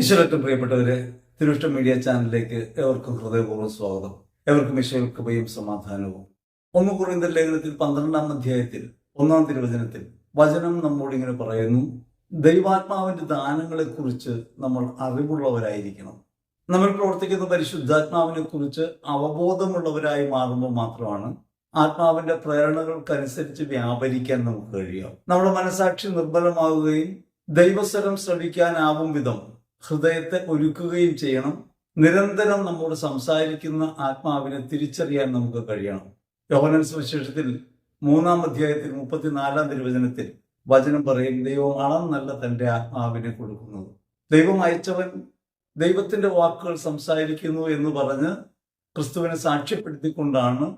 ഈശ്വരക്കും പ്രിയപ്പെട്ടവരെ തിരുവിഷ്ട മീഡിയ ചാനലിലേക്ക് ഏവർക്കും ഹൃദയപൂർവം സ്വാഗതം. ഏവർക്കും ഈശ്വര സമാധാനവും. ഒന്ന് കുറയുന്ന ലേഖനത്തിൽ പന്ത്രണ്ടാം അധ്യായത്തിൽ ഒന്നാം തിരുവചനത്തിൽ വചനം നമ്മോട് ഇങ്ങനെ പറയുന്നു ദൈവാത്മാവിന്റെ ദാനങ്ങളെ കുറിച്ച് നമ്മൾ അറിവുള്ളവരായിരിക്കണം. നമ്മൾ പ്രവർത്തിക്കുന്ന പരിശുദ്ധാത്മാവിനെ കുറിച്ച് അവബോധമുള്ളവരായി മാറുമ്പോൾ മാത്രമാണ് ആത്മാവിന്റെ പ്രേരണകൾക്കനുസരിച്ച് വ്യാപരിക്കാൻ നമുക്ക് കഴിയാം നമ്മുടെ മനസാക്ഷി നിർബലമാവുകയും ദൈവസ്വരം ശ്രവിക്കാനാവും വിധം ഹൃദയത്തെ ഒരുക്കുകയും ചെയ്യണം. നിരന്തരം നമ്മോട് സംസാരിക്കുന്ന ആത്മാവിനെ തിരിച്ചറിയാൻ നമുക്ക് കഴിയണം. യോഹനൻ സുവിശേഷത്തിൽ മൂന്നാം അധ്യായത്തിൽ മുപ്പത്തിനാലാം തിരുവചനത്തിൽ വചനം പറയും ദൈവം നല്ല തന്റെ ആത്മാവിനെ കൊടുക്കുന്നത്. ദൈവം അയച്ചവൻ ദൈവത്തിന്റെ വാക്കുകൾ സംസാരിക്കുന്നു എന്ന് പറഞ്ഞ് ക്രിസ്തുവിനെ സാക്ഷ്യപ്പെടുത്തിക്കൊണ്ടാണ്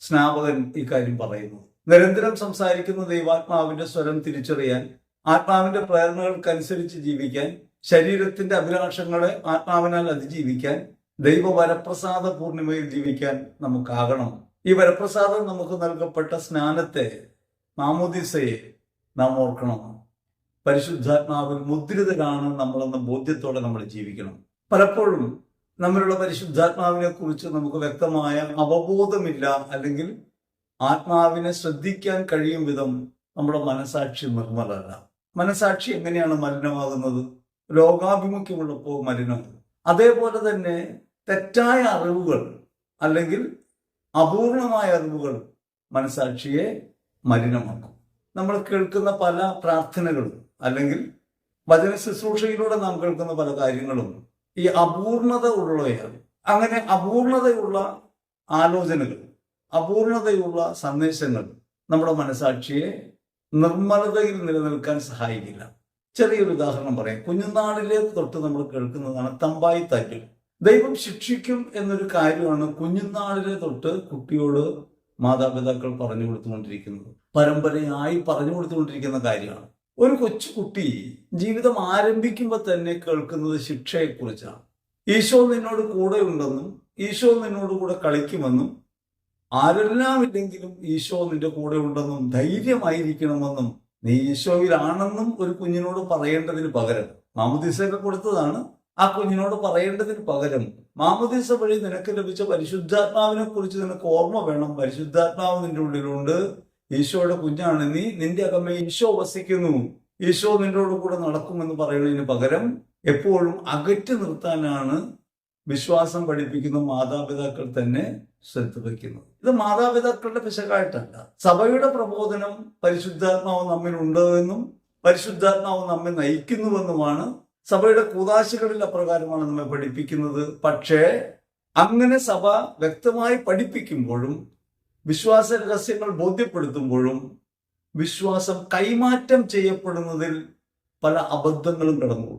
സ്നാപകൻ ഈ കാര്യം പറയുന്നത്. നിരന്തരം സംസാരിക്കുന്ന ദൈവാത്മാവിന്റെ സ്വരം തിരിച്ചറിയാൻ ആത്മാവിന്റെ പ്രേരണകൾക്കനുസരിച്ച് ജീവിക്കാൻ ശരീരത്തിന്റെ അഭിലാഷങ്ങളെ ആത്മാവിനാൽ അതിജീവിക്കാൻ ദൈവ വരപ്രസാദ പൂർണിമയിൽ ജീവിക്കാൻ നമുക്കാകണം. ഈ വരപ്രസാദം നമുക്ക് നൽകപ്പെട്ട സ്നാനത്തെ മാമോദിസയെ നാം ഓർക്കണം. പരിശുദ്ധാത്മാവിൽ മുദ്രിതരാണ് നമ്മളെന്ന ബോധ്യത്തോടെ നമ്മൾ ജീവിക്കണം. പലപ്പോഴും നമ്മളുള്ള പരിശുദ്ധാത്മാവിനെ കുറിച്ച് നമുക്ക് വ്യക്തമായ അവബോധമില്ല അല്ലെങ്കിൽ ആത്മാവിനെ ശ്രദ്ധിക്കാൻ കഴിയും വിധം നമ്മുടെ മനസാക്ഷി നിർമ്മലല്ല മനസാക്ഷി എങ്ങനെയാണ് മലിനമാകുന്നത്? ലോകാഭിമുഖ്യമുള്ളപ്പോൾ മലിനം. അതേപോലെ തന്നെ തെറ്റായ അറിവുകൾ അല്ലെങ്കിൽ അപൂർണമായ അറിവുകൾ മനസാക്ഷിയെ മലിനമാക്കും. നമ്മൾ കേൾക്കുന്ന പല പ്രാർത്ഥനകളും അല്ലെങ്കിൽ വചന ശുശ്രൂഷയിലൂടെ നാം കേൾക്കുന്ന പല കാര്യങ്ങളും ഈ അപൂർണത ഉള്ളവയാണ്. അങ്ങനെ അപൂർണതയുള്ള ആലോചനകൾ അപൂർണതയുള്ള സന്ദേശങ്ങൾ നമ്മുടെ മനസാക്ഷിയെ നിർമ്മലതയിൽ നിലനിൽക്കാൻ സഹായിക്കില്ല. ചെറിയൊരു ഉദാഹരണം പറയാം. കുഞ്ഞുനാളിലെ തൊട്ട് നമ്മൾ കേൾക്കുന്നതാണ് തമ്പായി തല്ല്. ദൈവം ശിക്ഷിക്കും എന്നൊരു കാര്യമാണ് കുഞ്ഞുനാളിലെ തൊട്ട് കുട്ടിയോട് മാതാപിതാക്കൾ പറഞ്ഞു കൊടുത്തുകൊണ്ടിരിക്കുന്നത്. പരമ്പരയായി പറഞ്ഞു കൊടുത്തുകൊണ്ടിരിക്കുന്ന കാര്യമാണ്. ഒരു കൊച്ചു കുട്ടി ജീവിതം ആരംഭിക്കുമ്പോൾ തന്നെ കേൾക്കുന്നത് ശിക്ഷയെക്കുറിച്ചാണ്. ഈശോ നിന്നോട് കൂടെ ഉണ്ടെന്നും ഈശോ നിന്നോട് കൂടെ കളിക്കുമെന്നും ആരെല്ലാം ഇല്ലെങ്കിലും ഈശോ നിന്റെ കൂടെ ഉണ്ടെന്നും ധൈര്യമായിരിക്കണമെന്നും നീ ഈശോയിലാണെന്നും ഒരു കുഞ്ഞിനോട് പറയേണ്ടതിന് പകരം. മാമുദീസയൊക്കെ കൊടുത്തതാണ്. ആ കുഞ്ഞിനോട് പറയേണ്ടതിന് പകരം. മാമുദീസ വഴി നിനക്ക് ലഭിച്ച പരിശുദ്ധാത്മാവിനെ കുറിച്ച് നിനക്ക് ഓർമ്മ വേണം. പരിശുദ്ധാത്മാവ് നിന്റെ ഉള്ളിലുണ്ട്. ഈശോയുടെ കുഞ്ഞാണ് നീ. നിന്റെ അകമ്മ ഈശോ വസിക്കുന്നു. ഈശോ നിന്നോട് കൂടെ നടക്കുമെന്ന് പറയുന്നതിന് പകരം എപ്പോഴും അകറ്റി നിർത്താനാണ് വിശ്വാസം പഠിപ്പിക്കുന്ന മാതാപിതാക്കൾ തന്നെ ശ്രദ്ധ വയ്ക്കുന്നത് ഇത് മാതാപിതാക്കളുടെ പിശകായിട്ടല്ല. സഭയുടെ പ്രബോധനം പരിശുദ്ധാത്മാവ് നമ്മിലുണ്ട് എന്നും പരിശുദ്ധാത്മാവ് നമ്മെ നയിക്കുന്നുവെന്നുമാണ് സഭയുടെ കൂതാശികളിൽ അപ്രകാരമാണ് നമ്മെ പഠിപ്പിക്കുന്നത്. പക്ഷേ അങ്ങനെ സഭ വ്യക്തമായി പഠിപ്പിക്കുമ്പോഴും വിശ്വാസ രഹസ്യങ്ങൾ ബോധ്യപ്പെടുത്തുമ്പോഴും വിശ്വാസം കൈമാറ്റം ചെയ്യപ്പെടുന്നതിൽ പല അബദ്ധങ്ങളും കടന്നു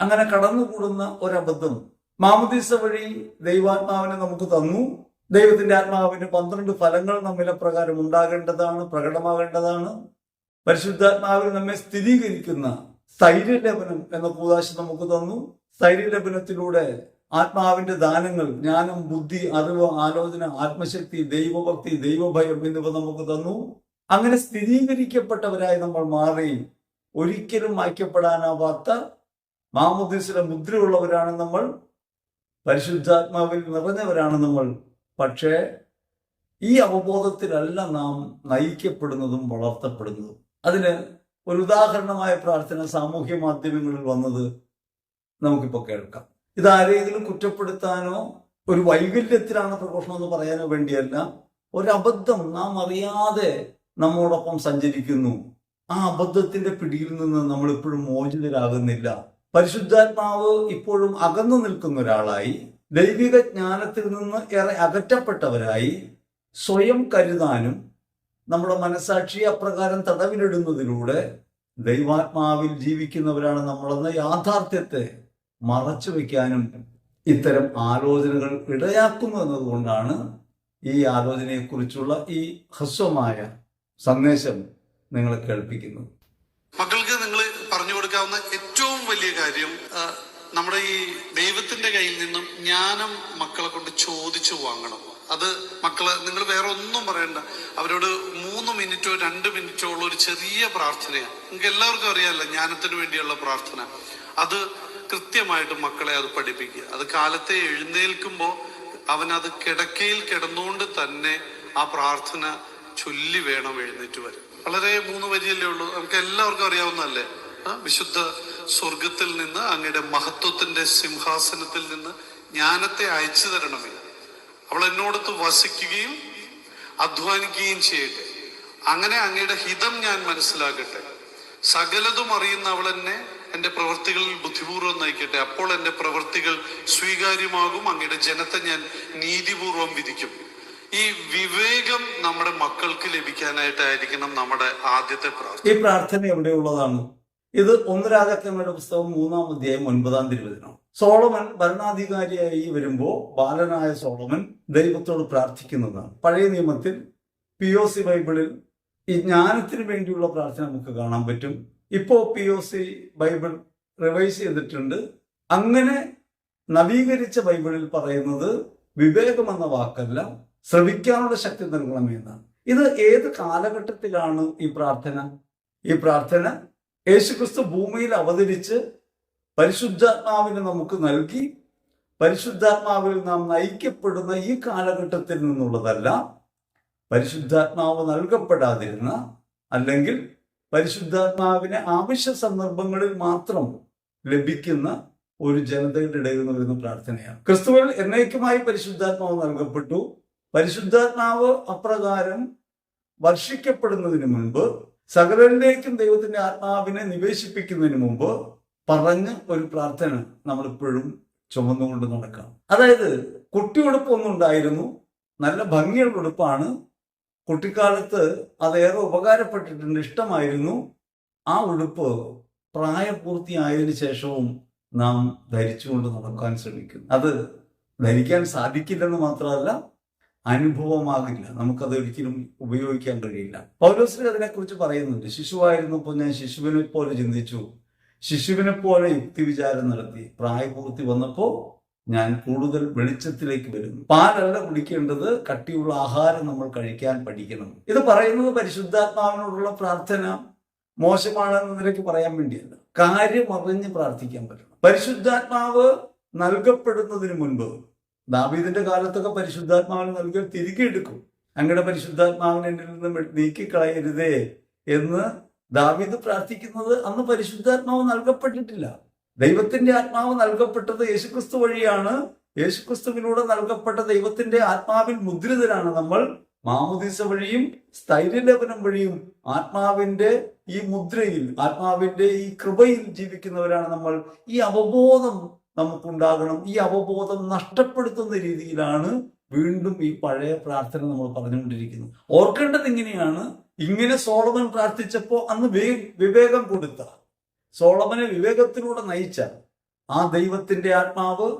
അങ്ങനെ കടന്നുകൂടുന്ന ഒരബദ്ധം മാമദീസ വഴി ദൈവാത്മാവിനെ നമുക്ക് തന്നു. ദൈവത്തിന്റെ ആത്മാവിന് പന്ത്രണ്ട് ഫലങ്ങൾ നമ്മിലെ പ്രകാരം ഉണ്ടാകേണ്ടതാണ് പ്രകടമാകേണ്ടതാണ്. പരിശുദ്ധാത്മാവിൽ നമ്മെ സ്ഥിരീകരിക്കുന്ന സ്ഥൈര്യലപനം എന്ന കൂതാശ നമുക്ക് തന്നു. സ്ഥൈര്യലപനത്തിലൂടെ ആത്മാവിന്റെ ദാനങ്ങൾ ജ്ഞാനം ബുദ്ധി അറിവ് ആലോചന ആത്മശക്തി ദൈവഭക്തി ദൈവഭയം എന്നിവ നമുക്ക് തന്നു. അങ്ങനെ സ്ഥിരീകരിക്കപ്പെട്ടവരായി നമ്മൾ മാറി. ഒരിക്കലും മായ്ക്കപ്പെടാനാവാത്ത മാമുദീസിലെ മുദ്രയുള്ളവരാണ് നമ്മൾ. പരിശുദ്ധാത്മാവിൽ നിറഞ്ഞവരാണ് നമ്മൾ. പക്ഷേ ഈ അവബോധത്തിലല്ല നാം നയിക്കപ്പെടുന്നതും വളർത്തപ്പെടുന്നതും. അതിന് ഒരു ഉദാഹരണമായ പ്രാർത്ഥന സാമൂഹ്യ മാധ്യമങ്ങളിൽ വന്നത് നമുക്കിപ്പോൾ കേൾക്കാം. ഇത് ആരെങ്കിലും കുറ്റപ്പെടുത്താനോ ഒരു വൈകല്യത്തിലാണ് പ്രഘോഷണം എന്ന് പറയാനോ വേണ്ടിയല്ല ഒരബദ്ധം നാം അറിയാതെ നമ്മോടൊപ്പം സഞ്ചരിക്കുന്നു. ആ അബദ്ധത്തിന്റെ പിടിയിൽ നിന്ന് നമ്മൾ ഇപ്പോഴും മോചിതരാകുന്നില്ല. പരിശുദ്ധാത്മാവ് ഇപ്പോഴും അകന്നു നിൽക്കുന്ന ഒരാളായി ദൈവിക ജ്ഞാനത്തിൽ നിന്ന് ഏറെ അകറ്റപ്പെട്ടവരായി സ്വയം കരുതാനും നമ്മുടെ മനസാക്ഷി അപ്രകാരം തടവിലിടുന്നതിലൂടെ ദൈവാത്മാവിൽ ജീവിക്കുന്നവരാണ് നമ്മളെന്ന യാഥാർത്ഥ്യത്തെ മറച്ചു വയ്ക്കാനും ഇത്തരം ആലോചനകൾ ഇടയാക്കുന്നു എന്നതുകൊണ്ടാണ് ഈ ആലോചനയെക്കുറിച്ചുള്ള ഈ ഹ്രസ്വമായ സന്ദേശം നിങ്ങളെ കേൾപ്പിക്കുന്നത്. മക്കൾക്ക് നിങ്ങൾ കൊടുക്കാവുന്ന ഏറ്റവും വലിയ കാര്യം നമ്മുടെ ഈ ദൈവത്തിന്റെ കയ്യിൽ നിന്നും ജ്ഞാനം മക്കളെ കൊണ്ട് ചോദിച്ചു വാങ്ങണം. അത് മക്കൾ നിങ്ങൾ വേറെ ഒന്നും പറയണ്ട. അവരോട് മൂന്ന് മിനിറ്റോ രണ്ട് മിനിറ്റോ ഉള്ള ഒരു ചെറിയ പ്രാർത്ഥനയാണ്. നിങ്ങൾക്ക് എല്ലാവർക്കും അറിയാമല്ലോ ജ്ഞാനത്തിന് വേണ്ടിയുള്ള പ്രാർത്ഥന. അത് കൃത്യമായിട്ട് മക്കളെ അത് പഠിപ്പിക്കുക. അത് കാലത്തെ എഴുന്നേൽക്കുമ്പോൾ അവൻ അത് കിടക്കയിൽ കിടന്നുകൊണ്ട് തന്നെ ആ പ്രാർത്ഥന ചൊല്ലി വേണം എഴുന്നേറ്റ് വരും വളരെ മൂന്ന് വരിയല്ലേ ഉള്ളൂ. നമുക്ക് എല്ലാവർക്കും അറിയാവുന്നതല്ലേ? വിശുദ്ധ സ്വർഗത്തിൽ നിന്ന് അങ്ങയുടെ മഹത്വത്തിന്റെ സിംഹാസനത്തിൽ നിന്ന് ജ്ഞാനത്തെ അയച്ചു തരണമേ. അവൾ എന്നോടത്ത് വസിക്കുകയും അധ്വാനിക്കുകയും ചെയ്യട്ടെ. അങ്ങനെ അങ്ങയുടെ ഹിതം ഞാൻ മനസ്സിലാക്കട്ടെ സകലതും അറിയുന്ന അവൾ എന്നെ എന്റെ പ്രവൃത്തികളിൽ ബുദ്ധിപൂർവം നയിക്കട്ടെ. അപ്പോൾ എന്റെ പ്രവൃത്തികൾ സ്വീകാര്യമാകും. അങ്ങയുടെ ജനത്തെ ഞാൻ നീതിപൂർവം വിധിക്കും. ഈ വിവേകം നമ്മുടെ മക്കൾക്ക് ലഭിക്കാനായിട്ടായിരിക്കണം നമ്മുടെ ആദ്യത്തെ പ്രാർത്ഥന. ഈ പ്രാർത്ഥന എവിടെയുള്ളതാണ്? ഇത് ഒന്ന് രാജാക്കന്മാരുടെ പുസ്തകം മൂന്നാം അധ്യായം ഒൻപതാം തിരുവചനം. സോളമൻ ഭരണാധികാരിയായി വരുമ്പോൾ ബാലനായ സോളമൻ ദൈവത്തോട് പ്രാർത്ഥിക്കുന്നതാണ്. പഴയ നിയമത്തിൽ പി ഒ സി ബൈബിളിൽ ഈ ജ്ഞാനത്തിന് വേണ്ടിയുള്ള പ്രാർത്ഥന നമുക്ക് കാണാൻ പറ്റും. ഇപ്പോൾ P O C Bible revise ചെയ്തിട്ടുണ്ട്. അങ്ങനെ നവീകരിച്ച ബൈബിളിൽ പറയുന്നത് വിവേകം എന്ന വാക്കല്ല ശ്രവിക്കാനുള്ള ശക്തി നൽകണമെന്നാണ് ഇത് ഏത് കാലഘട്ടത്തിലാണ് ഈ പ്രാർത്ഥന? ഈ പ്രാർത്ഥന യേശുക്രിസ്തു ഭൂമിയിൽ അവതരിച്ച് പരിശുദ്ധാത്മാവിനെ നമുക്ക് നൽകി പരിശുദ്ധാത്മാവിൽ നാം നയിക്കപ്പെടുന്ന ഈ കാലഘട്ടത്തിൽ നിന്നുള്ളതല്ല പരിശുദ്ധാത്മാവ് നൽകപ്പെടാതിരുന്ന അല്ലെങ്കിൽ പരിശുദ്ധാത്മാവിനെ ആവശ്യ സന്ദർഭങ്ങളിൽ മാത്രം ലഭിക്കുന്ന ഒരു ജനതയുടെ ഇടയിൽ നിന്ന് വരുന്ന പ്രാർത്ഥനയാണ്. ക്രിസ്തുവിൽ എന്നേക്കുമായി പരിശുദ്ധാത്മാവ് നൽകപ്പെട്ടു. പരിശുദ്ധാത്മാവ് അപ്രകാരം വർഷിക്കപ്പെടുന്നതിന് മുൻപ് സകലരിലേക്കും ദൈവത്തിന്റെ ആത്മാവിനെ നിവേശിപ്പിക്കുന്നതിന് മുമ്പ് പറഞ്ഞ ഒരു പ്രാർത്ഥന നമ്മളിപ്പോഴും ചുമന്നുകൊണ്ട് നടക്കാം. അതായത് കുട്ടി ഉടുപ്പൊന്നും ഉണ്ടായിരുന്നു നല്ല ഭംഗിയുള്ള ഉടുപ്പാണ് കുട്ടിക്കാലത്ത് അതേറെ ഉപകാരപ്പെട്ടിട്ടുണ്ട് ഇഷ്ടമായിരുന്നു. ആ ഉടുപ്പ് പ്രായപൂർത്തിയായതിനു ശേഷവും നാം ധരിച്ചുകൊണ്ട് നടക്കാൻ ശ്രമിക്കുന്നു. അത് ധരിക്കാൻ സാധിക്കില്ലെന്ന് മാത്രമല്ല അനുഭവമാകില്ല. നമുക്കത് ഒരിക്കലും ഉപയോഗിക്കാൻ കഴിയില്ല. പൗലോസിൽ അതിനെക്കുറിച്ച് പറയുന്നുണ്ട്. ശിശുവായിരുന്നപ്പോൾ ഞാൻ ശിശുവിനെ പോലെ ചിന്തിച്ചു. ശിശുവിനെ പോലെ യുക്തി വിചാരം നടത്തി. പ്രായപൂർത്തി വന്നപ്പോൾ ഞാൻ കൂടുതൽ വെളിച്ചത്തിലേക്ക് വരുന്നു. പാലല്ല കുടിക്കേണ്ടത് കട്ടിയുള്ള ആഹാരം നമ്മൾ കഴിക്കാൻ പഠിക്കണം. ഇത് പറയുന്നത് പരിശുദ്ധാത്മാവിനോടുള്ള പ്രാർത്ഥന മോശമാണെന്ന നിലയ്ക്ക് പറയാൻ വേണ്ടിയല്ല. കാര്യം അറിഞ്ഞ് പ്രാർത്ഥിക്കാൻ പറ്റണം. പരിശുദ്ധാത്മാവ് നൽകപ്പെടുന്നതിന് മുൻപ് ദാവീദിന്റെ കാലത്തൊക്കെ പരിശുദ്ധാത്മാവിനെ നൽകിയാൽ തിരികെ എടുക്കും. അങ്ങയുടെ പരിശുദ്ധാത്മാവിനെ എന്നിൽ നിന്ന് നീക്കിക്കളയരുതേ എന്ന് ദാവീദ് പ്രാർത്ഥിക്കുന്നത് അന്ന് പരിശുദ്ധാത്മാവ് നൽകപ്പെട്ടിട്ടില്ല. ദൈവത്തിന്റെ ആത്മാവ് നൽകപ്പെട്ടത് യേശുക്രിസ്തു വഴിയാണ്. യേശുക്രിസ്തുവിലൂടെ നൽകപ്പെട്ട ദൈവത്തിന്റെ ആത്മാവിൽ മുദ്രിതരാണ് നമ്മൾ. മാമുദീസ വഴിയും സ്ഥൈര്യലേപനം വഴിയും ആത്മാവിന്റെ ഈ മുദ്രയിൽ ആത്മാവിന്റെ ഈ കൃപയിൽ ജീവിക്കുന്നവരാണ് നമ്മൾ. ഈ അവബോധം നമുക്കുണ്ടാകണം. ഈ അവബോധം നഷ്ടപ്പെടുത്തുന്ന രീതിയിലാണ് വീണ്ടും ഈ പഴയ പ്രാർത്ഥന നമ്മൾ പറഞ്ഞുകൊണ്ടിരിക്കുന്നത്. ഓർക്കേണ്ടത് ഇങ്ങനെയാണ്. ഇങ്ങനെ സോളമൻ പ്രാർത്ഥിച്ചപ്പോൾ അന്ന് വിവേകം കൊടുത്ത. സോളമനെ വിവേകത്തിലൂടെ നയിച്ച ആ ദൈവത്തിന്റെ ആത്മാവ്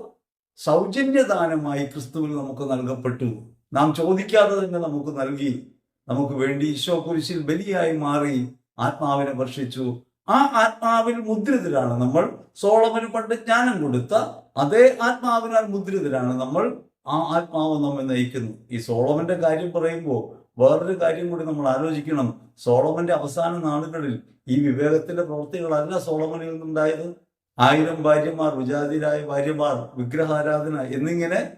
സൗജന്യദാനമായി ക്രിസ്തുവിൽ നമുക്ക് നൽകപ്പെട്ടു. നാം ചോദിക്കാതെ തന്നെ നമുക്ക് നൽകി. നമുക്ക് വേണ്ടി ഈശോ കുരിശിൽ ബലിയായി മാറി ആത്മാവിനെ വർഷിച്ചു. ആ ആത്മാവിൽ മുദ്രിതരാണ് നമ്മൾ. സോളമന് പണ്ട് ജ്ഞാനം കൊടുത്ത അതേ ആത്മാവിനാൽ മുദ്രിതരാണ് നമ്മൾ. ആ ആത്മാവ് നമ്മെ നയിക്കുന്നു. ഈ സോളമന്റെ കാര്യം പറയുമ്പോൾ വേറൊരു കാര്യം കൂടി നമ്മൾ ആലോചിക്കണം. സോളമന്റെ അവസാന നാളുകളിൽ ഈ വിവേകത്തിന്റെ പ്രവൃത്തികളല്ല സോളമനിൽ നിന്നുണ്ടായത്. ആയിരം ഭാര്യമാർ വിജാതിരായ ഭാര്യമാർ വിഗ്രഹാരാധന എന്നിങ്ങനെ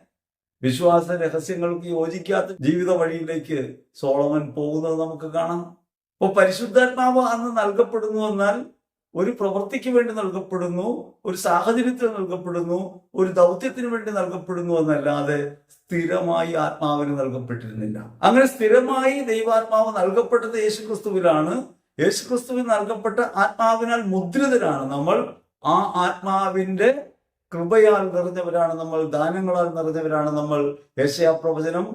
വിശ്വാസ രഹസ്യങ്ങൾക്ക് യോജിക്കാത്ത ജീവിത വഴിയിലേക്ക് സോളമൻ പോകുന്നത് നമുക്ക് കാണാം. അപ്പോൾ പരിശുദ്ധാത്മാവ് അന്ന് നൽകപ്പെടുന്നു എന്നാൽ ഒരു പ്രവൃത്തിക്ക് വേണ്ടി നൽകപ്പെടുന്നു ഒരു സാഹചര്യത്തിൽ നൽകപ്പെടുന്നു ഒരു ദൗത്യത്തിന് വേണ്ടി നൽകപ്പെടുന്നു എന്നല്ലാതെ സ്ഥിരമായി ആത്മാവിന് നൽകപ്പെട്ടിരുന്നില്ല. അങ്ങനെ സ്ഥിരമായി ദൈവാത്മാവ് നൽകപ്പെട്ടത് യേശുക്രിസ്തുവിലാണ്. യേശുക്രിസ്തുവിൽ നൽകപ്പെട്ട ആത്മാവിനാൽ മുദ്രിതരാണ് നമ്മൾ. ആ ആത്മാവിന്റെ കൃപയാൽ നിറഞ്ഞവരാണ് നമ്മൾ ദാനങ്ങളാൽ നിറഞ്ഞവരാണ് നമ്മൾ. യേശയാ പ്രവചനം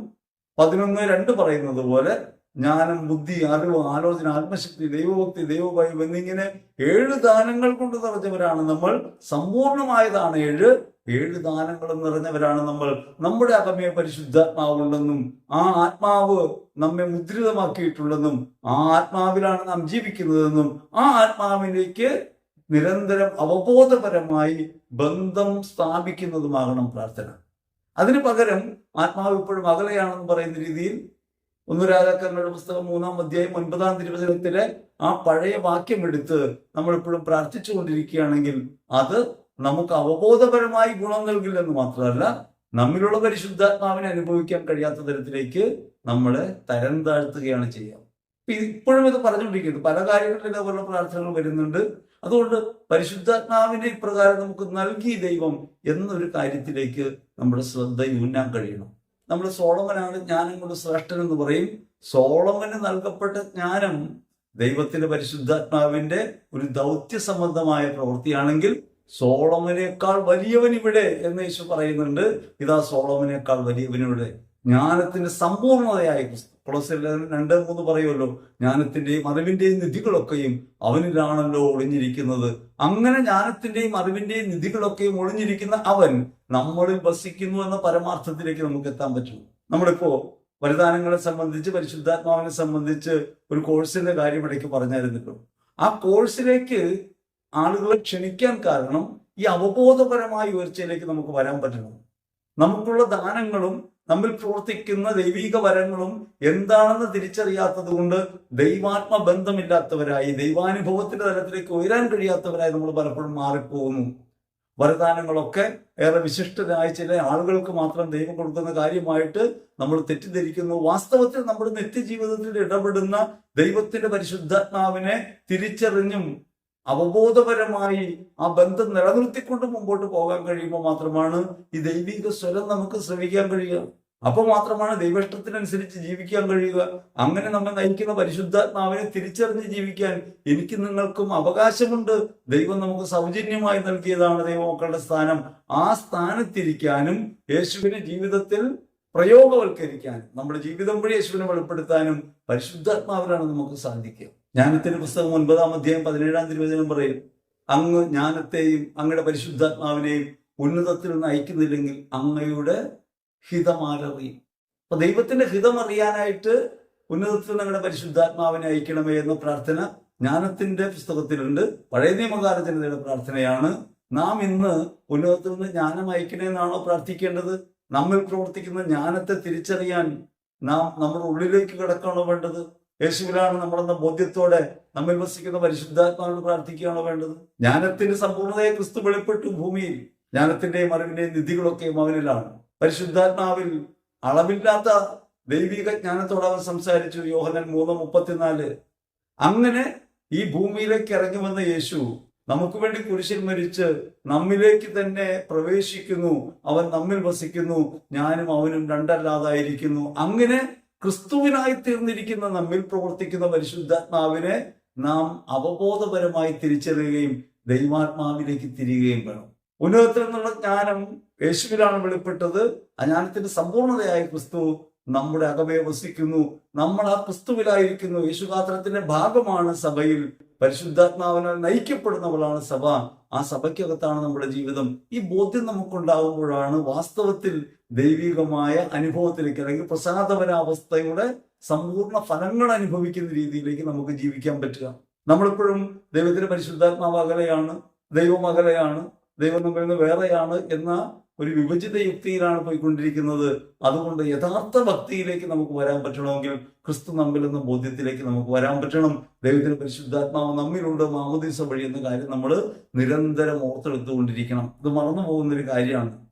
പതിനൊന്ന് രണ്ട് പറയുന്നത് പോലെ ജ്ഞാനം ബുദ്ധി അറിവ് ആലോചന ആത്മശക്തി ദൈവഭക്തി ദൈവഭയം എന്നിങ്ങനെ ഏഴ് ദാനങ്ങൾ കൊണ്ട് നിറഞ്ഞവരാണ് നമ്മൾ. സമ്പൂർണമായതാണ് ഏഴ്. ഏഴ് ദാനങ്ങളും നിറഞ്ഞവരാണ് നമ്മൾ. നമ്മുടെ അകമേ പരിശുദ്ധാത്മാവുണ്ടെന്നും ആ ആത്മാവ് നമ്മെ മുദ്രിതമാക്കിയിട്ടുണ്ടെന്നും ആ ആത്മാവിലാണ് നാം ജീവിക്കുന്നതെന്നും ആ ആത്മാവിലേക്ക് നിരന്തരം അവബോധപരമായി ബന്ധം സ്ഥാപിക്കുന്നതുമാകണം പ്രാർത്ഥന. അതിനു പകരം ആത്മാവ് ഇപ്പോഴും അകലെയാണെന്ന് പറയുന്ന രീതിയിൽ ഒന്ന് രാജാക്കന്മാരുടെ പുസ്തകം മൂന്നാം അധ്യായം ഒൻപതാം തിരുവചനത്തിലെ ആ പഴയ വാക്യം എടുത്ത് നമ്മളെപ്പോഴും പ്രാർത്ഥിച്ചു കൊണ്ടിരിക്കുകയാണെങ്കിൽ അത് നമുക്ക് അവബോധപരമായി ഗുണം നൽകില്ലെന്ന് മാത്രമല്ല നമ്മിലുള്ള പരിശുദ്ധാത്മാവിനെ അനുഭവിക്കാൻ കഴിയാത്ത തരത്തിലേക്ക് നമ്മളെ തരം താഴ്ത്തുകയാണ് ചെയ്യുക. ഇപ്പോഴും ഇത് പറഞ്ഞുകൊണ്ടിരിക്കുന്നത് പല കാര്യങ്ങളിലും ഇതേപോലെ പ്രാർത്ഥനകൾ വരുന്നുണ്ട്. അതുകൊണ്ട് പരിശുദ്ധാത്മാവിനെ ഇപ്രകാരം നമുക്ക് നൽകി ദൈവം എന്നൊരു കാര്യത്തിലേക്ക് നമ്മുടെ ശ്രദ്ധ ഊന്നാൻ കഴിയണം. നമ്മൾ സോളമനാണ് ജ്ഞാനം കൊണ്ട് ശ്രേഷ്ഠൻ എന്ന് പറയും. സോളമന് നൽകപ്പെട്ട ജ്ഞാനം ദൈവത്തിന്റെ പരിശുദ്ധാത്മാവിന്റെ ഒരു ദൗത്യ സംബന്ധമായ പ്രവൃത്തിയാണെങ്കിൽ സോളമനേക്കാൾ വലിയവൻ ഇവിടെ എന്ന് യേശു പറയുന്നുണ്ട്. ഇതാ സോളമനേക്കാൾ വലിയവനിവിടെ ജ്ഞാനത്തിന്റെ സമ്പൂർണതയായ ക്രിസ്തു. ലേഖനം രണ്ട് മൂന്ന് പറയുമല്ലോ ജ്ഞാനത്തിന്റെയും അറിവിന്റെയും നിധികളൊക്കെയും അവനിലാണല്ലോ ഒളിഞ്ഞിരിക്കുന്നത്. അങ്ങനെ ജ്ഞാനത്തിന്റെയും അറിവിന്റെയും നിധികളൊക്കെയും ഒളിഞ്ഞിരിക്കുന്ന അവൻ നമ്മളിൽ വസിക്കുന്നു എന്ന പരമാർത്ഥത്തിലേക്ക് നമുക്ക് എത്താൻ പറ്റും. നമ്മളിപ്പോ വരദാനങ്ങളെ സംബന്ധിച്ച് പരിശുദ്ധാത്മാവിനെ സംബന്ധിച്ച് ഒരു കോഴ്സിന്റെ കാര്യം ഇടയ്ക്ക് പറഞ്ഞായിരുന്നല്ലോ. ആ കോഴ്സിലേക്ക് ആളുകളെ ക്ഷണിക്കാൻ കാരണം ഈ അവബോധപരമായ ഉയർച്ചയിലേക്ക് നമുക്ക് വരാൻ പറ്റണം. നമുക്കുള്ള ദാനങ്ങളും നമ്മിൽ പ്രവർത്തിക്കുന്ന ദൈവിക വരങ്ങളും എന്താണെന്ന് തിരിച്ചറിയാത്തത് കൊണ്ട് ദൈവാത്മ ബന്ധമില്ലാത്തവരായി ദൈവാനുഭവത്തിന്റെ തലത്തിലേക്ക് ഉയരാൻ കഴിയാത്തവരായി നമ്മൾ പലപ്പോഴും മാറിപ്പോകുന്നു. വരദാനങ്ങളൊക്കെ ഏറെ വിശിഷ്ടരായ ചില ആളുകൾക്ക് മാത്രം ദൈവം കൊടുക്കുന്ന കാര്യമായിട്ട് നമ്മൾ തെറ്റിദ്ധരിക്കുന്നു. വാസ്തവത്തിൽ നമ്മുടെ നിത്യജീവിതത്തിൽ ഇടപെടുന്ന ദൈവത്തിന്റെ പരിശുദ്ധാത്മാവിനെ തിരിച്ചറിഞ്ഞും അവബോധപരമായി ആ ബന്ധം നിലനിർത്തിക്കൊണ്ട് മുമ്പോട്ട് പോകാൻ കഴിയുമ്പോൾ മാത്രമാണ് ഈ ദൈവിക സ്വരം നമുക്ക് ശ്രമിക്കാൻ കഴിയുക. അപ്പോൾ മാത്രമാണ് ദൈവഷ്ടത്തിനനുസരിച്ച് ജീവിക്കാൻ കഴിയുക. അങ്ങനെ നമ്മെ നയിക്കുന്ന പരിശുദ്ധാത്മാവിനെ തിരിച്ചറിഞ്ഞ് ജീവിക്കാൻ എനിക്ക് നിങ്ങൾക്കും അവകാശമുണ്ട്. ദൈവം നമുക്ക് സൗജന്യമായി നൽകിയതാണ് ദൈവമക്കളുടെ സ്ഥാനം. ആ സ്ഥാനത്തിരിക്കാനും യേശുവിനെ ജീവിതത്തിൽ പ്രയോഗവൽക്കരിക്കാനും നമ്മുടെ ജീവിതം വഴി യേശുവിനെ വെളിപ്പെടുത്താനും പരിശുദ്ധാത്മാവിലാണ് നമുക്ക് സാധിക്കുക. ജ്ഞാനത്തിന്റെ പുസ്തകം ഒൻപതാം അധ്യായം പതിനേഴാം തിരുവചനം പറയും അങ്ങ് ജ്ഞാനത്തെയും അങ്ങയുടെ പരിശുദ്ധാത്മാവിനെയും ഉന്നതത്തിൽ നിന്ന് അയക്കുന്നില്ലെങ്കിൽ അങ്ങയുടെ ഹിതമാരറിയും അപ്പൊ ദൈവത്തിന്റെ ഹിതം അറിയാനായിട്ട് ഉന്നതത്തിൽ നിങ്ങളുടെ പരിശുദ്ധാത്മാവിനെ അയക്കണമേ എന്ന പ്രാർത്ഥന ജ്ഞാനത്തിന്റെ പുസ്തകത്തിലുണ്ട്. പഴയ നിയമകാല ജനതയുടെ പ്രാർത്ഥനയാണ്. നാം ഇന്ന് ഉന്നതത്തിൽ നിന്ന് ജ്ഞാനം അയക്കണമെന്നാണോ പ്രാർത്ഥിക്കേണ്ടത്? നമ്മിൽ പ്രവർത്തിക്കുന്ന ജ്ഞാനത്തെ തിരിച്ചറിയാൻ നാം നമ്മുടെ ഉള്ളിലേക്ക് കിടക്കണോ വേണ്ടത്? യേശുവിലാണ് നമ്മളെന്ന ബോധ്യത്തോടെ നമ്മിൽ വസിക്കുന്ന പരിശുദ്ധാത്മാവിനോട് പ്രാർത്ഥിക്കുകയാണോ വേണ്ടത്? ജ്ഞാനത്തിന്റെ സമ്പൂർണതയെ ക്രിസ്തു വെളിപ്പെട്ടു ഭൂമിയിൽ. ജ്ഞാനത്തിന്റെയും അറിവിന്റെയും നിധികളൊക്കെയും അവനിലാണ്. പരിശുദ്ധാത്മാവിൽ അളവില്ലാത്ത ദൈവിക ജ്ഞാനത്തോടെ അവൻ സംസാരിച്ചു. യോഹനൻ മൂന്ന് മുപ്പത്തിനാല്. അങ്ങനെ ഈ ഭൂമിയിലേക്ക് ഇറങ്ങി വന്ന യേശു നമുക്ക് വേണ്ടി കുരിശിൽ മരിച്ച് നമ്മിലേക്ക് തന്നെ പ്രവേശിക്കുന്നു. അവൻ നമ്മിൽ വസിക്കുന്നു. ഞാനും അവനും രണ്ടല്ലാതായിരിക്കുന്നു. അങ്ങനെ ക്രിസ്തുവിനായി തീർന്നിരിക്കുന്ന നമ്മിൽ പ്രവർത്തിക്കുന്ന പരിശുദ്ധാത്മാവിനെ നാം അവബോധപരമായി തിരിച്ചറിയുകയും ദൈവാത്മാവിലേക്ക് തിരികുകയും വേണം. ഉന്നതത്തിൽ നിന്നുള്ള ജ്ഞാനം യേശുവിലാണ് വെളിപ്പെട്ടത്. ആ ജ്ഞാനത്തിന്റെ സമ്പൂർണതയായ ക്രിസ്തു നമ്മുടെ അകമേ വസിക്കുന്നു. നമ്മൾ ആ ക്രിസ്തുവിലായിരിക്കുന്നു. യേശുഗാത്രത്തിന്റെ ഭാഗമാണ് സഭയിൽ. പരിശുദ്ധാത്മാവിനാൽ നയിക്കപ്പെടുന്നവളാണ് സഭ. ആ സഭയ്ക്കകത്താണ് നമ്മുടെ ജീവിതം. ഈ ബോധ്യം നമുക്കുണ്ടാകുമ്പോഴാണ് വാസ്തവത്തിൽ ദൈവികമായ അനുഭവത്തിലേക്ക് അല്ലെങ്കിൽ പ്രസാദപരാവസ്ഥയുടെ സമ്പൂർണ ഫലങ്ങൾ അനുഭവിക്കുന്ന രീതിയിലേക്ക് നമുക്ക് ജീവിക്കാൻ പറ്റുക. നമ്മളിപ്പോഴും ദൈവത്തിന്റെ പരിശുദ്ധാത്മാവ് അകലെയാണ് ദൈവം അകലെയാണ് ദൈവം നമ്മളിൽ നിന്ന് വേറെയാണ് എന്ന ഒരു വിഭജിത യുക്തിയിലാണ് പോയിക്കൊണ്ടിരിക്കുന്നത്. അതുകൊണ്ട് യഥാർത്ഥ ഭക്തിയിലേക്ക് നമുക്ക് വരാൻ പറ്റണമെങ്കിൽ ക്രിസ്തു നമ്മിൽ എന്ന ബോധ്യത്തിലേക്ക് നമുക്ക് വരാൻ പറ്റണം. ദൈവത്തിന് പരിശുദ്ധാത്മാവ് നമ്മിലുണ്ട്. മാമോദീസ വഴി എന്ന കാര്യം നമ്മൾ നിരന്തരം ഓർത്തെടുത്തുകൊണ്ടിരിക്കണം. ഇത് മറന്നു പോകുന്നൊരു കാര്യമാണ്.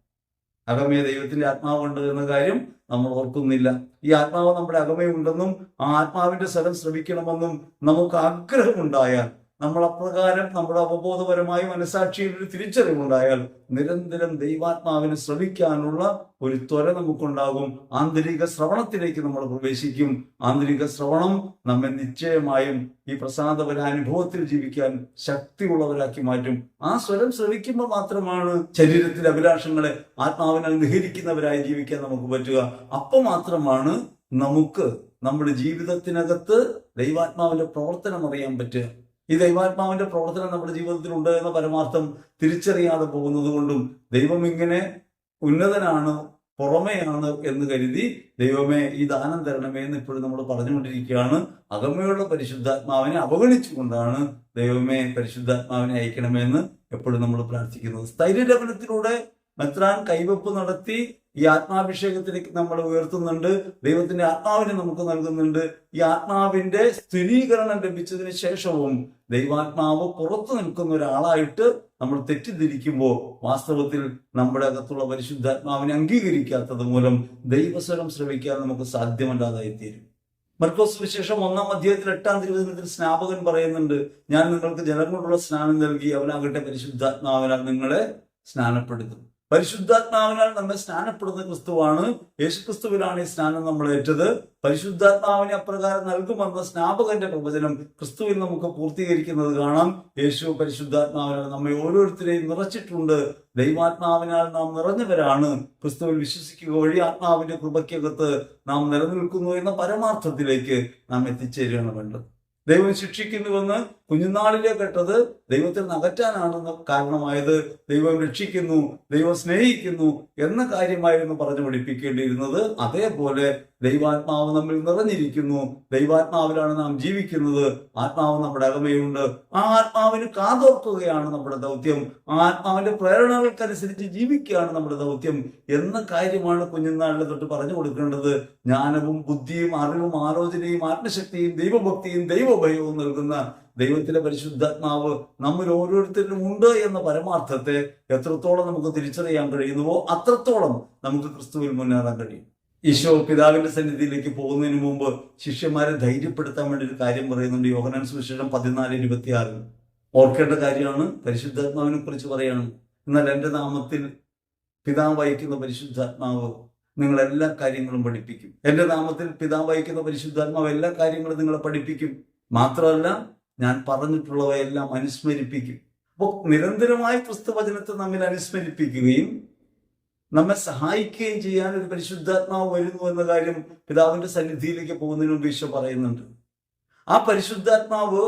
അകമേ ദൈവത്തിന്റെ ആത്മാവുണ്ട് എന്ന കാര്യം നമ്മൾ ഓർക്കുന്നില്ല. ഈ ആത്മാവ് നമ്മുടെ അകമേ ഉണ്ടെന്നും ആ ആത്മാവിന്റെ സ്ഥലം ശ്രമിക്കണമെന്നും നമുക്ക് ആഗ്രഹമുണ്ടായാൽ നമ്മൾ അപ്രകാരം നമ്മുടെ അവബോധപരമായ മനസാക്ഷിയിൽ ഒരു തിരിച്ചറിവുണ്ടായാൽ നിരന്തരം ദൈവാത്മാവിനെ ശ്രവിക്കാനുള്ള ഒരു ത്വര നമുക്കുണ്ടാകും. ആന്തരിക ശ്രവണത്തിലേക്ക് നമ്മൾ പ്രവേശിക്കും. ആന്തരിക ശ്രവണം നമ്മെ നിശ്ചയമായും ഈ പ്രസാദപര അനുഭവത്തിൽ ജീവിക്കാൻ ശക്തിയുള്ളവരാക്കി മാറ്റും. ആ സ്വരം ശ്രവിക്കുമ്പോൾ മാത്രമാണ് ശരീരത്തിലെ അഭിലാഷങ്ങളെ ആത്മാവിനാൽ നിഹരിക്കുന്നവരായി ജീവിക്കാൻ നമുക്ക് പറ്റുക. അപ്പോൾ മാത്രമാണ് നമുക്ക് നമ്മുടെ ജീവിതത്തിനകത്ത് ദൈവാത്മാവിന്റെ പ്രവർത്തനം അറിയാൻ പറ്റുക. ഈ ദൈവാത്മാവിന്റെ പ്രവർത്തനം നമ്മുടെ ജീവിതത്തിൽ ഉണ്ട് എന്ന പരമാർത്ഥം തിരിച്ചറിയാതെ പോകുന്നത് കൊണ്ടും ദൈവം ഇങ്ങനെ ഉന്നതനാണ് പുറമെയാണ് എന്ന് കരുതി ദൈവമേ ഈ ദാനം തരണമേ എന്ന് ഇപ്പോഴും നമ്മൾ പറഞ്ഞുകൊണ്ടിരിക്കുകയാണ്. അകമയുള്ള പരിശുദ്ധാത്മാവിനെ അവഗണിച്ചുകൊണ്ടാണ് ദൈവമേ പരിശുദ്ധാത്മാവിനെ അയക്കണമെന്ന് എപ്പോഴും നമ്മൾ പ്രാർത്ഥിക്കുന്നത്. സ്ഥൈര്യലപനത്തിലൂടെ മെത്രാൻ കൈവപ്പ് നടത്തി ഈ ആത്മാഭിഷേകത്തിലേക്ക് നമ്മൾ ഉയർത്തുന്നുണ്ട് ദൈവത്തിന്റെ ആത്മാവിനെ നമുക്ക് നൽകുന്നുണ്ട്. ഈ ആത്മാവിന്റെ സ്ഥിരീകരണം ലഭിച്ചതിന് ശേഷവും ദൈവാത്മാവ് പുറത്തു നിൽക്കുന്ന ഒരാളായിട്ട് നമ്മൾ തെറ്റിദ്ധരിക്കുമ്പോൾ വാസ്തവത്തിൽ നമ്മുടെ അകത്തുള്ള പരിശുദ്ധാത്മാവിനെ അംഗീകരിക്കാത്തത് മൂലം ദൈവസ്വരം ശ്രവിക്കാൻ നമുക്ക് സാധ്യമല്ലാതായി തീരും മർക്കോസ് വിശേഷം ഒന്നാം അധ്യായത്തിൽ എട്ടാം തിരുവചനത്തിൽ സ്നാപകൻ പറയുന്നുണ്ട് ഞാൻ നിങ്ങൾക്ക് ജലം കൊണ്ടുള്ള സ്നാനം നൽകി അവനാകട്ടെ പരിശുദ്ധാത്മാവിനാൽ നിങ്ങളെ സ്നാനപ്പെടുത്തും. പരിശുദ്ധാത്മാവിനാൽ നമ്മെ സ്നാനപ്പെടുന്ന ക്രിസ്തുവാണ്. യേശുക്രിസ്തുവിലാണ് ഈ സ്നാനം നമ്മൾ ഏറ്റത്. പരിശുദ്ധാത്മാവിനെ അപ്രകാരം നൽകുമെന്ന സ്നാപകന്റെ പ്രവചനം ക്രിസ്തുവിൽ നമുക്ക് പൂർത്തീകരിക്കുന്നത് കാണാം. യേശു പരിശുദ്ധാത്മാവിനാൽ നമ്മെ ഓരോരുത്തരെയും നിറച്ചിട്ടുണ്ട്. ദൈവാത്മാവിനാൽ നാം നിറഞ്ഞവരാണ്. ക്രിസ്തുവിൽ വിശ്വസിക്കുക വഴി ആത്മാവിന്റെ കൃപയ്ക്കകത്ത് നാം നിലനിൽക്കുന്നു എന്ന പരമാർത്ഥത്തിലേക്ക് നാം എത്തിച്ചേരുകയാണ് വേണ്ടത്. ദൈവം ശിക്ഷിക്കുന്നുവെന്ന് കുഞ്ഞുനാളിലെ കേട്ടത് ദൈവത്തിൽ നകറ്റാനാണെന്ന് കാരണമായത് ദൈവം രക്ഷിക്കുന്നു ദൈവം സ്നേഹിക്കുന്നു എന്ന കാര്യമായിരുന്നു പറഞ്ഞു പഠിപ്പിക്കേണ്ടിയിരുന്നത്. അതേപോലെ ദൈവാത്മാവ് നമ്മിൽ നിറഞ്ഞിരിക്കുന്നു. ദൈവാത്മാവിലാണ് നാം ജീവിക്കുന്നത്. ആത്മാവ് നമ്മുടെ അകമയുണ്ട്. ആ ആത്മാവിന് കാതോർക്കുകയാണ് നമ്മുടെ ദൗത്യം. ആ ആത്മാവിന്റെ പ്രേരണകൾക്കനുസരിച്ച് ജീവിക്കുകയാണ് നമ്മുടെ ദൗത്യം. എന്ന കാര്യമാണ് കുഞ്ഞുനാളിൽ തൊട്ട് പറഞ്ഞു കൊടുക്കേണ്ടത്. ജ്ഞാനവും ബുദ്ധിയും അറിവും ആലോചനയും ആത്മശക്തിയും ദൈവഭക്തിയും ദൈവഭയവും നൽകുന്ന ദൈവത്തിലെ പരിശുദ്ധാത്മാവ് നമ്മൾ ഓരോരുത്തരിലും ഉണ്ട് എന്ന പരമാർത്ഥത്തെ എത്രത്തോളം നമുക്ക് തിരിച്ചറിയാൻ കഴിയുന്നുവോ അത്രത്തോളം നമുക്ക് ക്രിസ്തുവിൽ മുന്നേറാൻ കഴിയും. ഈശോ പിതാവിന്റെ സന്നിധിയിലേക്ക് പോകുന്നതിന് മുമ്പ് ശിഷ്യന്മാരെ ധൈര്യപ്പെടുത്താൻ വേണ്ടി ഒരു കാര്യം പറയുന്നുണ്ട്. യോഹനാൻ സുവിശേഷം പതിനാല് ഇരുപത്തിയാറിൽ ഓർക്കേണ്ട കാര്യമാണ് പരിശുദ്ധാത്മാവിനെ കുറിച്ച് പറയാണ്. എന്നാൽ എന്റെ നാമത്തിൽ പിതാവ് വഹിക്കുന്ന പരിശുദ്ധാത്മാവ് നിങ്ങൾ എല്ലാ കാര്യങ്ങളും പഠിപ്പിക്കും. എന്റെ നാമത്തിൽ പിതാവ് വഹിക്കുന്ന പരിശുദ്ധാത്മാവ് എല്ലാ കാര്യങ്ങളും നിങ്ങളെ പഠിപ്പിക്കും. മാത്രമല്ല ഞാൻ പറഞ്ഞിട്ടുള്ളവയെല്ലാം അനുസ്മരിപ്പിക്കും. അപ്പോൾ നിരന്തരമായി പുസ്തവചനത്തെ നമ്മിൽ അനുസ്മരിപ്പിക്കുകയും നമ്മെ സഹായിക്കുകയും ചെയ്യാൻ ഒരു പരിശുദ്ധാത്മാവ് വരുന്നു എന്ന കാര്യം പിതാവിന്റെ സന്നിധിയിലേക്ക് പോകുന്നതിന് മുമ്പ് ഈശോ പറയുന്നുണ്ട്. ആ പരിശുദ്ധാത്മാവ്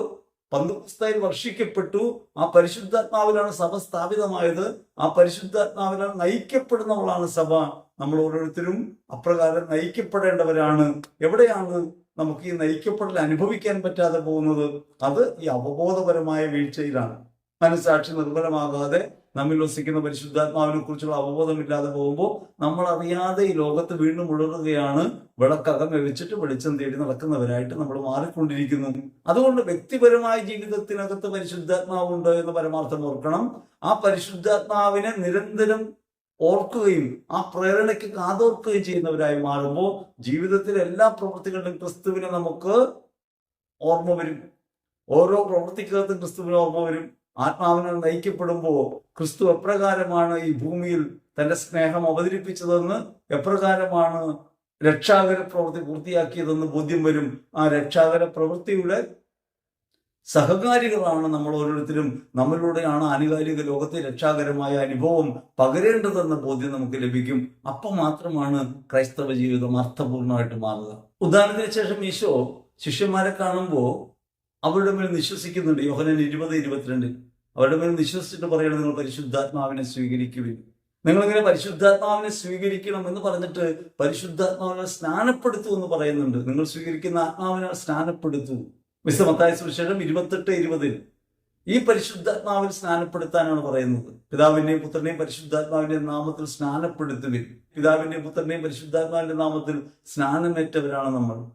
പന്തുപുസ്തയിൽ വർഷിക്കപ്പെട്ടു. ആ പരിശുദ്ധാത്മാവിലാണ് സഭ സ്ഥാപിതമായത്. ആ പരിശുദ്ധാത്മാവിലാണ് നയിക്കപ്പെടുന്നവളാണ് സഭ. നമ്മൾ ഓരോരുത്തരും അപ്രകാരം നയിക്കപ്പെടേണ്ടവരാണ്. എവിടെയാണ് നമുക്ക് ഈ നയിക്കപ്പെടൽ അനുഭവിക്കാൻ പറ്റാതെ പോകുന്നത്? അത് ഈ അവബോധപരമായ വീഴ്ചയിലാണ്. മനസ്സാക്ഷി നിർമ്മലമാകാതെ നമ്മിൽ വസിക്കുന്ന പരിശുദ്ധാത്മാവിനെ കുറിച്ചുള്ള അവബോധമില്ലാതെ പോകുമ്പോൾ നമ്മൾ അറിയാതെ ഈ ലോകത്ത് വീണ്ടും ഉഴറുകയാണ് വിളക്കകം വെച്ചിട്ട് വെളിച്ചം തേടി നടക്കുന്നവരായിട്ട് നമ്മൾ മാറിക്കൊണ്ടിരിക്കുന്നു. അതുകൊണ്ട് വ്യക്തിപരമായ ജീവിതത്തിനകത്ത് പരിശുദ്ധാത്മാവുണ്ടോ എന്ന് പരമാർത്ഥം ഓർക്കണം. ആ പരിശുദ്ധാത്മാവിനെ നിരന്തരം ഓർക്കുകയും ആ പ്രേരണയ്ക്ക് കാതോർക്കുകയും ചെയ്യുന്നവരായി മാറുമ്പോൾ ജീവിതത്തിലെ എല്ലാ പ്രവൃത്തികളിലും ക്രിസ്തുവിനെ നമുക്ക് ഓർമ്മ വരും. ഓരോ പ്രവൃത്തിക്കകത്തും ക്രിസ്തുവിന് ഓർമ്മ വരും. ആത്മാവിനാൽ നയിക്കപ്പെടുമ്പോൾ ക്രിസ്തു എപ്രകാരമാണ് ഈ ഭൂമിയിൽ തന്റെ സ്നേഹം അവതരിപ്പിച്ചതെന്ന് എപ്രകാരമാണ് രക്ഷാകര പ്രവൃത്തി പൂർത്തിയാക്കിയതെന്ന് ബോധ്യം വരും. ആ രക്ഷാകര പ്രവൃത്തിയുടെ സഹകാരികളാണ് നമ്മൾ ഓരോരുത്തരും. നമ്മളിലൂടെയാണ് ആനുകാലിക ലോകത്തെ രക്ഷാകരമായ അനുഭവം പകരേണ്ടതെന്ന ബോധ്യം നമുക്ക് ലഭിക്കും. അപ്പം മാത്രമാണ് ക്രൈസ്തവ ജീവിതം അർത്ഥപൂർണമായിട്ട് മാറുക. ഉദാഹരണത്തിന് ശേഷം ഈശോ ശിഷ്യന്മാരെ കാണുമ്പോൾ അവരുടെ മേൽ വിശ്വസിക്കുന്നുണ്ട്. യോഹനൻ ഇരുപത് ഇരുപത്തിരണ്ടിൽ അവരുടെ മേൽ വിശ്വസിച്ചിട്ട് പറയണം നിങ്ങൾ പരിശുദ്ധാത്മാവിനെ സ്വീകരിക്കുവിൻ. നിങ്ങളിങ്ങനെ പരിശുദ്ധാത്മാവിനെ സ്വീകരിക്കണം? എന്ന് പറഞ്ഞിട്ട് പരിശുദ്ധാത്മാവിനെ സ്നാനപ്പെടുത്തു എന്ന് പറയുന്നുണ്ട്. നിങ്ങൾ സ്വീകരിക്കുന്ന ആത്മാവിനെ സ്നാനപ്പെടുത്തു. വിശുദ്ധ മത്തായ സുവിശേഷം ഇരുപത്തെട്ട് ഇരുപതിൽ ഈ പരിശുദ്ധാത്മാവിൽ സ്നാനപ്പെടുത്താനാണ് പറയുന്നത്. പിതാവിന്റെയും പുത്രനെയും പരിശുദ്ധാത്മാവിന്റെ നാമത്തിൽ സ്നാനപ്പെടുത്തുവിൻ. പിതാവിന്റെയും പുത്രനെയും പരിശുദ്ധാത്മാവിന്റെ നാമത്തിൽ സ്നാനമേറ്റവരാണ് നമ്മൾ.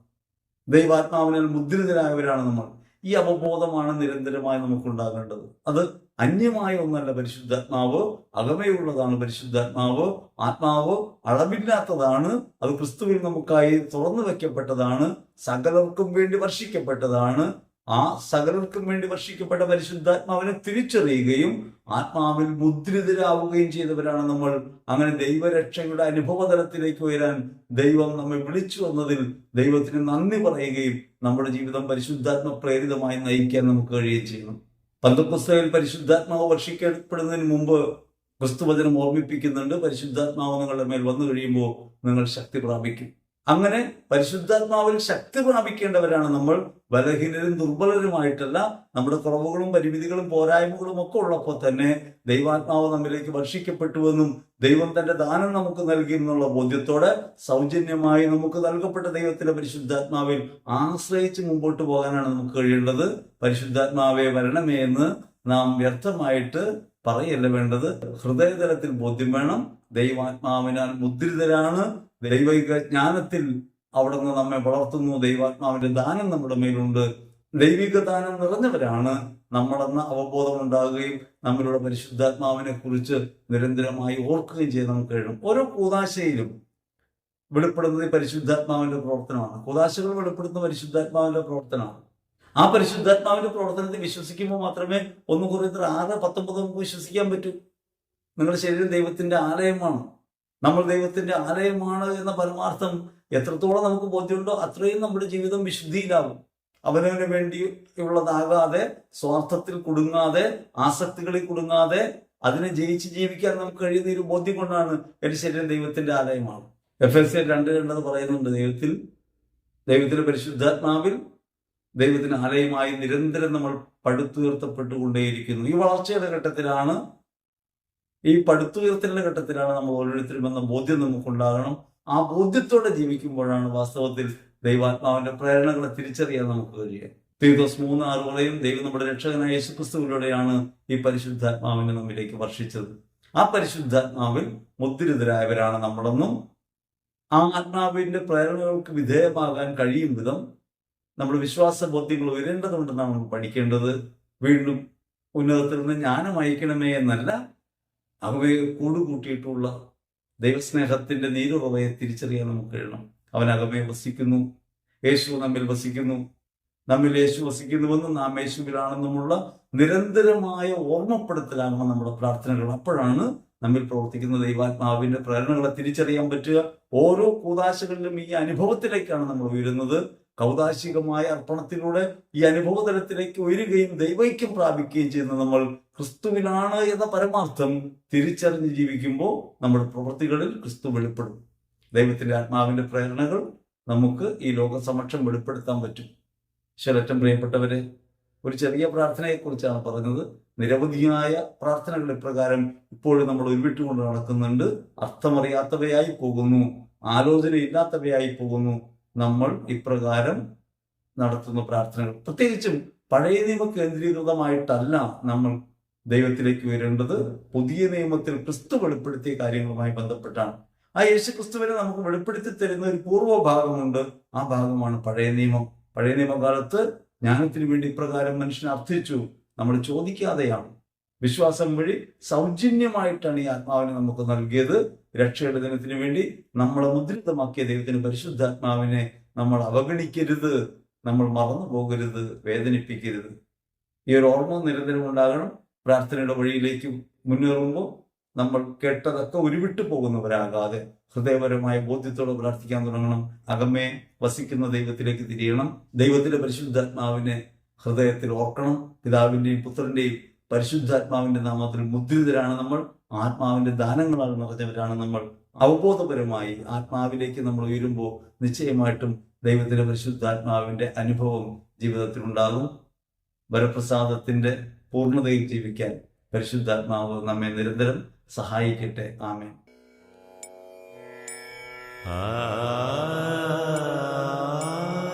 ദൈവാത്മാവിനാൽ മുദ്രിതരായവരാണ് നമ്മൾ. ഈ അവബോധമാണ് നിരന്തരമായി നമുക്കുണ്ടാകേണ്ടത്. അത് അന്യമായ ഒന്നല്ല പരിശുദ്ധാത്മാവ് അകമയുള്ളതാണ് പരിശുദ്ധാത്മാവ് ആത്മാവ് അളവില്ലാത്തതാണ് അത് ക്രിസ്തുവിൽ നമുക്കായി തുറന്നു വെക്കപ്പെട്ടതാണ് സകലർക്കും വേണ്ടി വർഷിക്കപ്പെട്ടതാണ് ആ സകലർക്കും വേണ്ടി വർഷിക്കപ്പെട്ട പരിശുദ്ധാത്മാവിനെ തിരിച്ചറിയുകയും ആത്മാവിൽ മുദ്രിതരാവുകയും ചെയ്തവരാണ് നമ്മൾ. അങ്ങനെ ദൈവരക്ഷയുടെ അനുഭവതലത്തിലേക്ക് ഉയരാൻ ദൈവം നമ്മെ വിളിച്ചു വന്നതിൽ ദൈവത്തിന് നന്ദി പറയുകയും നമ്മുടെ ജീവിതം പരിശുദ്ധാത്മ പ്രേരിതമായി നയിക്കാൻ നമുക്ക് കഴിയുകയും ചെയ്യണം പന്തപ്പുസ്തകയിൽ പരിശുദ്ധാത്മാവ് വർഷിക്കപ്പെടുന്നതിന് മുമ്പ് ക്രിസ്തുവചനം ഓർമ്മിപ്പിക്കുന്നുണ്ട്. പരിശുദ്ധാത്മാവ് നിങ്ങളുടെ മേൽ വന്നു കഴിയുമ്പോൾ നിങ്ങൾ ശക്തി പ്രാപിക്കും. അങ്ങനെ പരിശുദ്ധാത്മാവിൽ ശക്തി പ്രാപിക്കേണ്ടവരാണ് നമ്മൾ. ബലഹീനരും ദുർബലരുമായിട്ടല്ല നമ്മുടെ കുറവുകളും പരിമിതികളും പോരായ്മകളും ഒക്കെ ഉള്ളപ്പോൾ തന്നെ ദൈവാത്മാവ് നമ്മിലേക്ക് വർഷിക്കപ്പെട്ടുവെന്നും ദൈവം തന്റെ ദാനം നമുക്ക് നൽകി എന്നുള്ള ബോധ്യത്തോടെ സൗജന്യമായി നമുക്ക് നൽകപ്പെട്ട ദൈവത്തിന്റെ പരിശുദ്ധാത്മാവിൽ ആശ്രയിച്ച് മുമ്പോട്ട് പോകാനാണ് നമുക്ക് കഴിയേണ്ടത്. പരിശുദ്ധാത്മാവെ വരണമേ എന്ന് നാം വ്യർത്ഥമായിട്ട് പറയല്ല വേണ്ടത്. ഹൃദയതലത്തിൽ ബോധ്യം വേണം. ദൈവാത്മാവിനാൽ മുദ്രിതരാണ്. ദൈവിക ജ്ഞാനത്തിൽ അവിടുന്ന് നമ്മെ വളർത്തുന്നു. ദൈവാത്മാവിന്റെ ദാനം നമ്മുടെ മേലുണ്ട്. ദൈവിക ദാനം നിറഞ്ഞവരാണ് നമ്മളെന്ന അവബോധം ഉണ്ടാകുകയും നമ്മളുടെ പരിശുദ്ധാത്മാവിനെ കുറിച്ച് നിരന്തരമായി ഓർക്കുകയും ചെയ്ത് നമുക്ക് കഴിയണം. ഓരോ കൂതാശയിലും വെളിപ്പെടുന്നത് പരിശുദ്ധാത്മാവിന്റെ പ്രവർത്തനമാണ്. കൂതാശകൾ വെളിപ്പെടുന്ന പരിശുദ്ധാത്മാവിന്റെ പ്രവർത്തനമാണ്. ആ പരിശുദ്ധാത്മാവിന്റെ പ്രവർത്തനത്തിൽ വിശ്വസിക്കുമ്പോൾ മാത്രമേ ഒന്ന് കുറേ ആറ് പത്തൊമ്പത് നമുക്ക് വിശ്വസിക്കാൻ പറ്റൂ. നിങ്ങളുടെ ശരീരം ദൈവത്തിന്റെ ആലയമാണ്. നമ്മൾ ദൈവത്തിന്റെ ആലയമാണ് എന്ന പരമാർത്ഥം എത്രത്തോളം നമുക്ക് ബോധ്യമുണ്ടോ അത്രയും നമ്മുടെ ജീവിതം വിശുദ്ധിയിലാവും അവനവന് വേണ്ടിയുള്ളതാകാതെ സ്വാർത്ഥത്തിൽ കുടുങ്ങാതെ ആസക്തികളിൽ കുടുങ്ങാതെ അതിനെ ജയിച്ച് ജീവിക്കാൻ നമുക്ക് കഴിയുന്ന ഒരു ബോധ്യം കൊണ്ടാണ് എന്റെ ശരീരം ദൈവത്തിന്റെ ആലയമാണ്. എഫ് എസ് രണ്ട് രണ്ടത് പറയുന്നുണ്ട് ദൈവത്തിൽ ദൈവത്തിന്റെ പരിശുദ്ധാത്മാവിൽ ദൈവത്തിന് ആലയമായി നിരന്തരം നമ്മൾ പടുത്തുയർത്തപ്പെട്ടുകൊണ്ടേയിരിക്കുന്നു. ഈ വളർച്ചയുടെ ഘട്ടത്തിലാണ് ഈ പടുത്തുയർത്തലിന്റെ ഘട്ടത്തിലാണ് നമ്മൾ ഓരോരുത്തരും എന്ന ബോധ്യം നമുക്കുണ്ടാകണം. ആ ബോധ്യത്തോടെ ജീവിക്കുമ്പോഴാണ് വാസ്തവത്തിൽ ദൈവാത്മാവിന്റെ പ്രേരണകളെ തിരിച്ചറിയാൻ നമുക്ക് കഴിയുക. തീർത്തോസ് മൂന്ന് ആറ് പറയും ദൈവം നമ്മുടെ രക്ഷകനായ യേശുക്രിസ്തുവിലൂടെയാണ് ഈ പരിശുദ്ധാത്മാവിനെ നമ്മിലേക്ക് വർഷിച്ചത്. ആ പരിശുദ്ധാത്മാവിൽ മുദ്രിതരായവരാണ് നമ്മളെന്നും ആ ആത്മാവിന്റെ പ്രേരണകൾക്ക് വിധേയമാകാൻ കഴിയും വിധം നമ്മൾ വിശ്വാസ ബോധ്യങ്ങൾ ഉയരേണ്ടതുണ്ടെന്നാണ് നമ്മൾ പഠിക്കേണ്ടത്. വീണ്ടും ഉന്നതത്തിൽ നിന്ന് ജ്ഞാനം അയക്കണമേ എന്നല്ല അവയെ കൂടുകൂട്ടിയിട്ടുള്ള ദൈവസ്നേഹത്തിന്റെ നീരുറവയെ തിരിച്ചറിയാൻ നമുക്ക് കഴിയണം. അവൻ അകമേ വസിക്കുന്നു. യേശു നമ്മിൽ വസിക്കുന്നു. നമ്മിൽ യേശു വസിക്കുന്നുവെന്നും നാം യേശുവിലാണെന്നുമുള്ള നിരന്തരമായ ഓർമ്മപ്പെടുത്തലാണ് നമ്മുടെ പ്രാർത്ഥനകൾ. അപ്പോഴാണ് നമ്മിൽ പ്രവർത്തിക്കുന്ന ദൈവാത്മാവിന്റെ പ്രേരണകളെ തിരിച്ചറിയാൻ പറ്റുക. ഓരോ കൂതാശകളിലും ഈ അനുഭവത്തിലേക്കാണ് നമ്മൾ ഉയരുന്നത്. കൗതാശികമായ അർപ്പണത്തിലൂടെ ഈ അനുഭവതലത്തിലേക്ക് ഉയരുകയും ദൈവൈക്യം പ്രാപിക്കുകയും ചെയ്യുന്ന നമ്മൾ ക്രിസ്തുവിലാണ് എന്ന പരമാർത്ഥം തിരിച്ചറിഞ്ഞ് ജീവിക്കുമ്പോൾ നമ്മുടെ പ്രവൃത്തികളിൽ ക്രിസ്തു വെളിപ്പെടും. ദൈവത്തിന്റെ ആത്മാവിന്റെ പ്രേരണകൾ നമുക്ക് ഈ ലോക സമക്ഷം വെളിപ്പെടുത്താൻ പറ്റും. ശരറ്റം പ്രിയപ്പെട്ടവരെ ഒരു ചെറിയ പ്രാർത്ഥനയെക്കുറിച്ചാണ് പറഞ്ഞത്. നിരവധിയായ പ്രാർത്ഥനകൾ ഇപ്രകാരം ഇപ്പോഴും നമ്മൾ ഉരുവിട്ടുകൊണ്ട് നടക്കുന്നുണ്ട്. അർത്ഥമറിയാത്തവയായി പോകുന്നു. ആലോചനയില്ലാത്തവയായി പോകുന്നു. നമ്മൾ ഇപ്രകാരം നടത്തുന്ന പ്രാർത്ഥനകൾ. പ്രത്യേകിച്ചും പഴയ നിയമ കേന്ദ്രീകൃതമായിട്ടല്ല നമ്മൾ ദൈവത്തിലേക്ക് വരേണ്ടത് പുതിയ നിയമത്തിൽ ക്രിസ്തു വെളിപ്പെടുത്തിയ കാര്യങ്ങളുമായി ബന്ധപ്പെട്ടാണ്. ആ യേശു ക്രിസ്തുവിനെ നമുക്ക് വെളിപ്പെടുത്തി തരുന്ന ഒരു പൂർവ ഭാഗമുണ്ട് ആ ഭാഗമാണ് പഴയ നിയമം. പഴയ നിയമകാലത്ത് ജ്ഞാനത്തിന് വേണ്ടി ഇപ്രകാരം മനുഷ്യനെ അർത്ഥിച്ചു നമ്മൾ ചോദിക്കാതെയാണ്. വിശ്വാസം വഴി സൗജന്യമായിട്ടാണ് ഈ ആത്മാവിനെ നമുക്ക് നൽകിയത്. രക്ഷയുടെ ദിനത്തിന് വേണ്ടി നമ്മളെ മുദ്രിതമാക്കിയ ദൈവത്തിന് പരിശുദ്ധാത്മാവിനെ നമ്മൾ അവഗണിക്കരുത്. നമ്മൾ മറന്നു പോകരുത് വേദനിപ്പിക്കരുത്. ഈ ഒരു ഓർമ്മ നിരന്തരം ഉണ്ടാകണം. പ്രാർത്ഥനയുടെ വഴിയിലേക്ക് മുന്നേറുമ്പോൾ നമ്മൾ കേട്ടതൊക്കെ ഉരുവിട്ടു പോകുന്നവരാകാതെ ഹൃദയപരമായ ബോധ്യത്തോടെ പ്രാർത്ഥിക്കാൻ തുടങ്ങണം. അകമേ വസിക്കുന്ന ദൈവത്തിലേക്ക് തിരിയണം. ദൈവത്തിന്റെ പരിശുദ്ധാത്മാവിനെ ഹൃദയത്തിൽ ഓർക്കണം. പിതാവിന്റെയും പുത്രന്റെയും പരിശുദ്ധാത്മാവിന്റെ നാമത്തിൽ മുദ്രിതരാണ് നമ്മൾ. ആത്മാവിന്റെ ദാനങ്ങളാൽ നിറഞ്ഞവരാണ് നമ്മൾ. അവബോധപരമായി ആത്മാവിലേക്ക് നമ്മൾ ഉയരുമ്പോൾ നിശ്ചയമായിട്ടും ദൈവത്തിന്റെ പരിശുദ്ധാത്മാവിന്റെ അനുഭവം ജീവിതത്തിൽ ഉണ്ടാകും വരപ്രസാദത്തിന്റെ പൂർണതയിൽ ജീവിക്കാൻ പരിശുദ്ധാത്മാവ് നമ്മെ നിരന്തരം സഹായിക്കട്ടെ. ആമേൻ. ആ